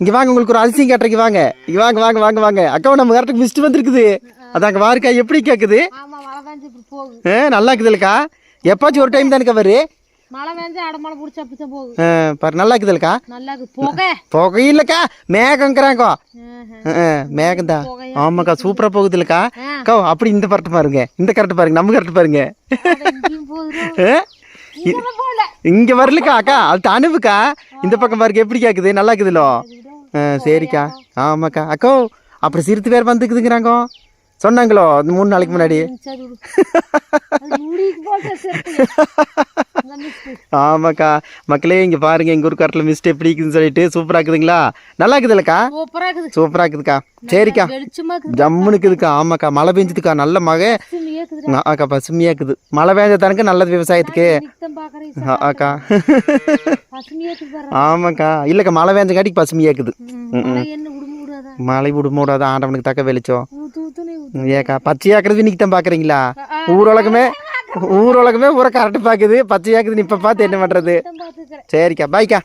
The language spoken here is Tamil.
இங்க வாங்க உங்களுக்கு ஒரு அதிசயம் கேட்டிருக்கு வாங்க. இங்க வாங்க வாங்க வாங்க வாங்க. அக்கா நம்ம கரெக்டாக மிஸ்ட் வந்திருக்குது. அதாங்க வாருக்கா எப்படி கேட்குது போகுது. ஆ, நல்லா இருக்குதுல்லக்கா எப்பாச்சும் ஒரு டைம் தானுக்கா வரு? மழை அடமழை பிடிச்சா போகுது. பாரு நல்லா இருக்குதுல்லக்கா நல்லா இருக்கு புகை. மேகங்கிறாங்கோ. மேகம் தான்? ஆமாக்கா சூப்பரா போகுதுல்லக்கா ஆ. அக்கா அப்படி இந்த பரட்டு பாருங்க. இந்த கரெக்ட் பாருங்க. நம்ம கரெக்ட் பாருங்க. போகுது. இங்க வரலக்கா அக்கா. அது அனுப்புக்கா இந்த பக்கம் பாருங்க எப்படி கேக்குது? நல்லா இருக்குதுலோ? ஆ, சரிக்கா. ஆமாக்கா. அக்கோ அப்படி சிரித்து பேர் வந்துக்குதுங்கிறாங்க. சொன்னாங்களோ இந்த மூணு நாளைக்கு முன்னாடி. ஆமாக்கா. மக்களே இங்க பாருங்க எங்க ஊர் கரெக்டில் மிஸ்ட் எப்படி இருக்குதுன்னு சொல்லிட்டு சூப்பரா இருக்குதுங்களா? நல்லா இருக்குதுல்லக்கா? சூப்பரா இருக்குது. சூப்பரா இருக்குதுக்கா. சரிக்கா. இருக்குதுக்கா. ஆமாக்கா. மழை பெஞ்சுதுக்கா. நல்ல மகை அக்கா பசுமையா இருக்குது மழை பெஞ்ச தனக்கு நல்லது விவசாயத்துக்கு. அக்கா ஆமாக்கா. இல்லக்கா மழை பெஞ்ச காட்டிக்கு பசுமையா இருக்குது மழை விடுமு விடாதா ஆண்டவனுக்கு தக்க வெளிச்சம். ஏக்கா பச்சையாக்குறது இன்னைக்கு தான் பாக்குறீங்களா ஆ, ஊரலகமே ஊரலகமே ஊரை கரெக்ட் பாக்குது பச்சையாக்குது இப்ப பார்த்து என்ன பாத்துக்கிறேன் சரிக்கா பாய்க்கா